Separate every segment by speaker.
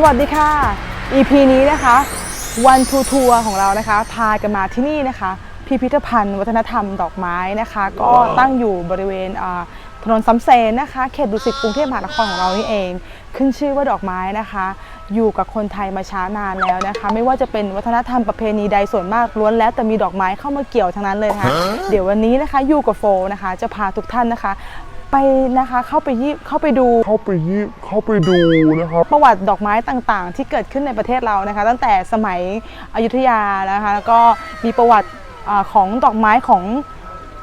Speaker 1: สวัสดีค่ะ EP นี้นะคะวันทูทัวร์ของเรานะคะ พากันมาที่นี่นะคะ พิพิธภัณฑ์วัฒนธรรมดอกไม้นะคะ ก็ตั้งอยู่บริเวณอ่าถนนสำเซนนะคะ เขตดุสิตกรุงเทพมหานครของเรานี่เอง ขึ้นชื่อว่าดอกไม้นะคะ อยู่กับคนไทยมาช้านานแล้วนะคะ ไม่ว่าจะเป็นวัฒนธรรมประเพณีใดส่วนมากล้วนแล้วแต่มีดอกไม้เข้ามาเกี่ยวทั้งนั้นเลยนะคะ เดี๋ยววันนี้นะคะอยู่กับโฟนะคะ จะพาทุกท่านนะคะ ไปนะคะเข้าไปยี่เข้าไปดู
Speaker 2: เข้าไปยี่เข้าไปดูนะครับ
Speaker 1: ประวัติดอกไม้ต่างๆ ที่เกิดขึ้นในประเทศเรานะคะ ตั้งแต่สมัยอยุธยานะคะแล้วก็มีประวัติอาของดอกไม้ของ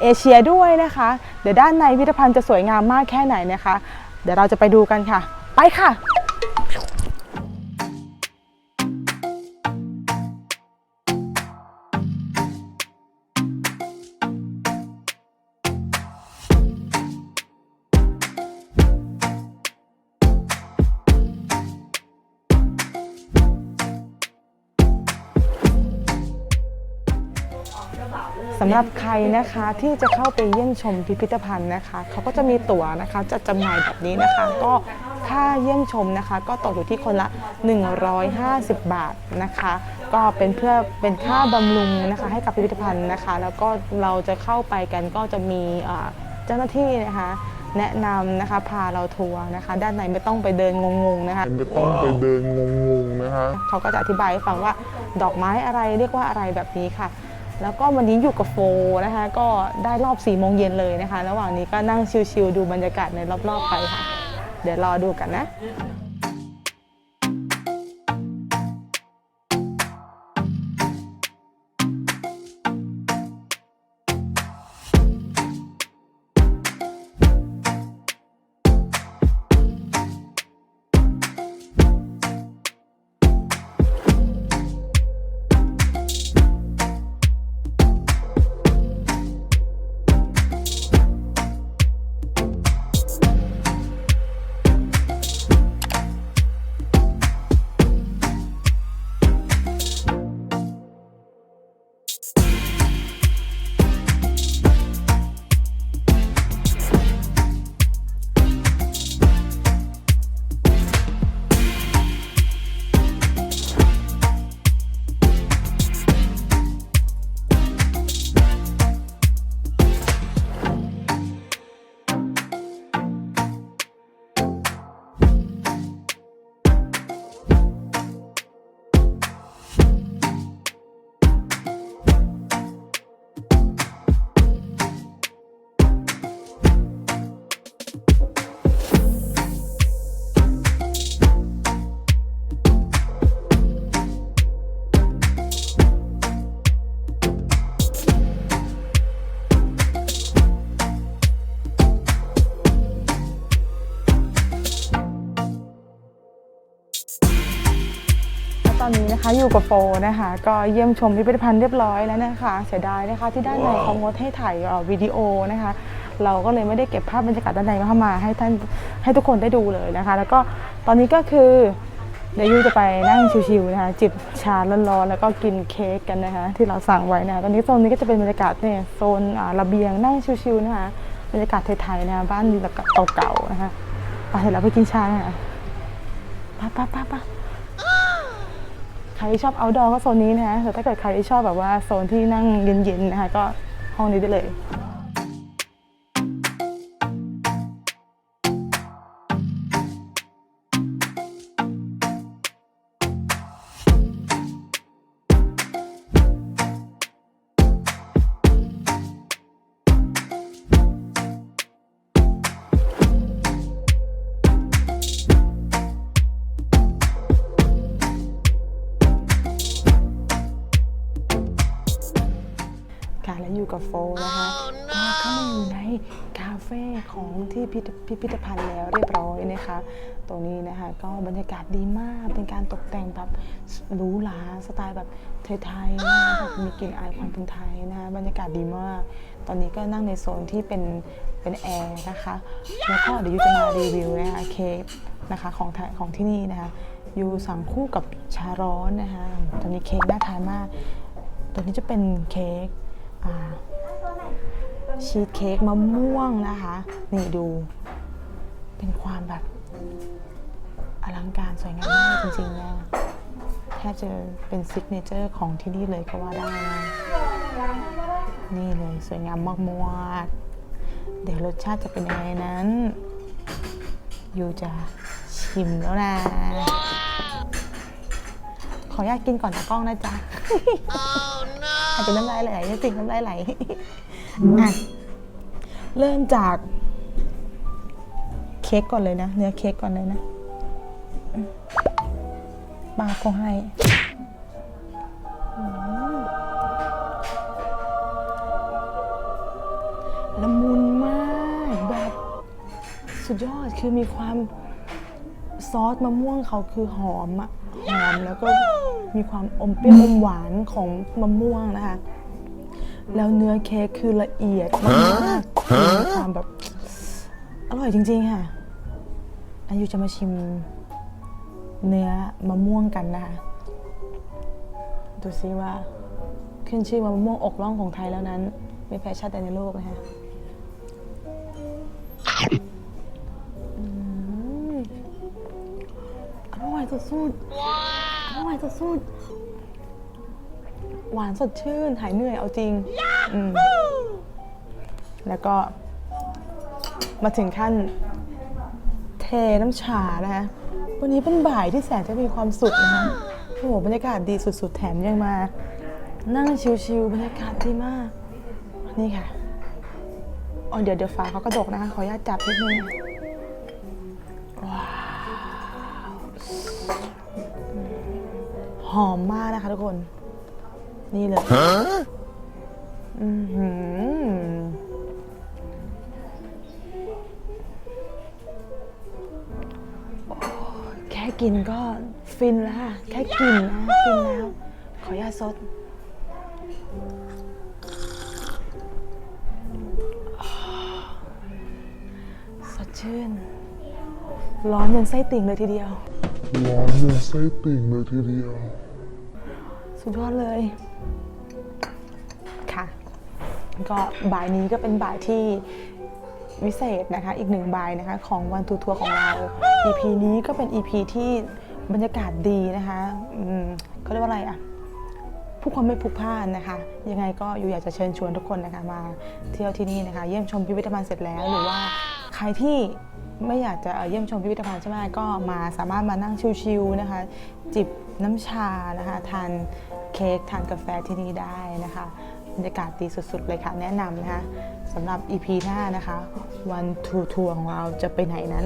Speaker 1: เอเชียด้วยนะคะ เดี๋ยวด้านในพิพิธภัณฑ์จะสวยงามมากแค่ไหนนะคะ เดี๋ยวเราจะไปดูกันค่ะ ไปค่ะ สำหรับใครนะคะที่จะเข้าไปเยี่ยมชมพิพิธภัณฑ์นะคะเขาก็จะมีตั๋วนะคะจัดจำหน่ายแบบนี้นะคะ ก็ค่าเยี่ยมชมนะคะ ก็ตกอยู่ที่คนละ 150 บาทนะคะ ก็เป็นเพื่อเป็นค่าบำรุงนะคะให้กับพิพิธภัณฑ์นะคะ แล้วก็เราจะเข้าไปกันก็จะมีอ่าเจ้าหน้าที่นะคะแนะนำนะคะพาเราทัวร์นะคะ ด้านในไม่ต้องไปเดินงงๆนะคะ
Speaker 2: ไม่ต้องไปเดินงงๆนะคะ
Speaker 1: เขาก็จะอธิบายให้ฟังว่าดอกไม้อะไรเรียกว่าอะไรแบบนี้ค่ะ แล้วก็วันนี้อยู่กับโฟนะคะ ก็ได้รอบ4ี่โมงเย็นเลยนะคะ ระหว่างนี้ก็นั่งชิลๆดูบรรยากาศในรอบๆไปค่ะ เดี๋ยวรอดูกันนะ นนี้นะคะอยู่กับโฟนะคะ ก็เยี่ยมชมพิพิธภัณฑ์เรียบร้อยแล้วนะคะ เสียดายนะคะที่ด้านในเขางดให้ถ่ายเอ่อวิดีโอนะคะ เราก็เลยไม่ได้เก็บภาพบรรยากาศด้านในเข้ามาให้ท่านให้ทุกคนได้ดูเลยนะคะ แล้วก็ตอนนี้ก็คือเดี๋ยวยูจะไปนั่งชิวๆนะคะจิบชาร้อนๆแล้วก็กินเค้กกันนะคะที่เราสั่งไว้นะคะตอนนี้โซนนี้ก็จะเป็นบรรยากาศเนี่ยโซนอ่าระเบียงนั่งชิวๆนะคะบรรยากาศไทยๆนะคะบ้านเก่าๆนะคะไปเดี๋ยวเราไปกินชานะคะไปไปไปไปใค รที่ชอบ outdoor ก็โซนนี้นะคะแต่ถ้าเกิดใครที่ชอบแบบว่าโซนที่นั่งเย็นๆนะคะก็ห้องนี้ได้เลย อยู่กับโฟนะคะก็เข้ามาอยู่ในคาเฟ่ของที่พิพิธพิพิธภัณฑ์แล้วเรียบร้อยนะคะ ตรงนี้นะคะก็บรรยากาศดีมากเป็นการตกแต่งแบบหรูหราสไตล์แบบไทยๆนะคะแบบมีกลิ่นอายความเป็นไทยนะคะบรรยากาศดีมาก ตอนนี้ก็นั่งในโซนที่เป็นเป็นแอร์นะคะ แล้วก็เดี๋ยวยูจะมารีวิวนะคะเค้กนะคะของไทยของที่นี่นะคะยูสั่งคู่กับชาร้อนนะคะตอนนี้เค้กน่าทานมากตัวนี้จะเป็นเค้กอ่า ชีสเค้กมะม่วงนะคะ นี่ดู เป็นความแบบ อลังการสวยงามมากจริงๆนะแทบจะเป็นซิกเนเจอร์ของที่นี่เลยก็ว่าได้นะนี่เลยสวยงามมากๆเดี๋ยวรสชาติจะเป็นยังไงนั้นอยู่จะชิมแล้วนะ ขออนุญาตกินก่อนตากล้องนะจ๊ะ อาจจะน้ำลายไหลจริงน้ำลายไหลอะเริ่มจากเค้กก่อนเลยนะ เนื้อเค้กก่อนเลยนะป้าก็ให้ละมุนมากแบบสุดยอดคือมีความซอสมะม่วงเขาคือหอมอะหอมแล้วก็ มีความอมเปรี้ยวอมหวานของมะม่วงนะคะ แล้วเนื้อเค้กคือละเอียดมากๆมีความแบบอร่อยจริง ๆ ค่ะอันยูจะมาชิมเนื้อมะม่วงกันนะคะ ดูซิว่าขึ้นชื่อว่ามะม่วงอกล่องของไทยแล้วนั้น ไม่แพ้ชาติใดในโลกนะคะอืมอร่อยสุดๆ อร่อยสุดๆหวานสดชื่น หายเหนื่อยเอาจริงอืมแล้วก็ มาถึงขั้น เทน้ำชานะคะ วันนี้เป็นบ่ายที่แสนจะมีความสุขนะคะโอ้โหบรรยากาศดีสุดๆ แถมยังมา นั่งชิวๆบรรยากาศดีมาก นี่ค่ะอ๋อเดี๋ยวเดี๋ยวฝาเขากระดกนะคะ ขออนุญาตจับนิดนึง หอมมากนะคะทุกคน นี่เลยอือหือแค่กินก็ฟินแล้วค่ะ แค่กินนะฟินแล้ว ขออนุญาตซดสดชื่น ร้อนยันไส้ติ่งเลยทีเดียว
Speaker 2: ร้อนเป็นไส้ติ่งเลยทีเดียว
Speaker 1: สุดยอดเลย ค่ะ ก็บ่ายนี้ก็เป็นบ่ายที่วิเศษนะคะ อีกหนึ่งบ่ายนะคะของวันทูทัวร์ของเรา EP นี้ก็เป็น EP ที่บรรยากาศดีนะคะเขาเรียกว่าอะไรอะผู้คนไม่พลุกพลานนะคะ ยังไงก็อยู่อยากจะเชิญชวนทุกคนนะคะมาเที่ยวที่นี่นะคะ เยี่ยมชมพิพิธภัณฑ์เสร็จแล้วหรือว่า ใครที่ไม่อยากจะเยี่ยมชมพิพิธภัณฑ์ใช่ไหมก็มาสามารถมานั่งชิวๆนะคะ จิบน้ำชานะคะทานเค้กทานกาแฟที่นี่ได้นะคะบรรยากาศดีสุดๆเลยค่ะ แนะนำนะคะสำหรับ EP หน้านะคะ วันทูทัวร์ของเราจะไปไหนนั้น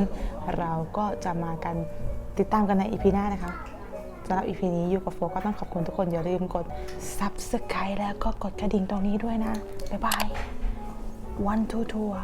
Speaker 1: เราก็จะมากันติดตามกันใน EP หน้านะคะสำหรับ EP นี้อยู่กับโฟก็ต้องขอบคุณทุกคน อย่าลืมกด Subscribe แล้วก็กดกระดิ่งตรงนี้ด้วยนะ บ๊ายบายวันทูทัวร์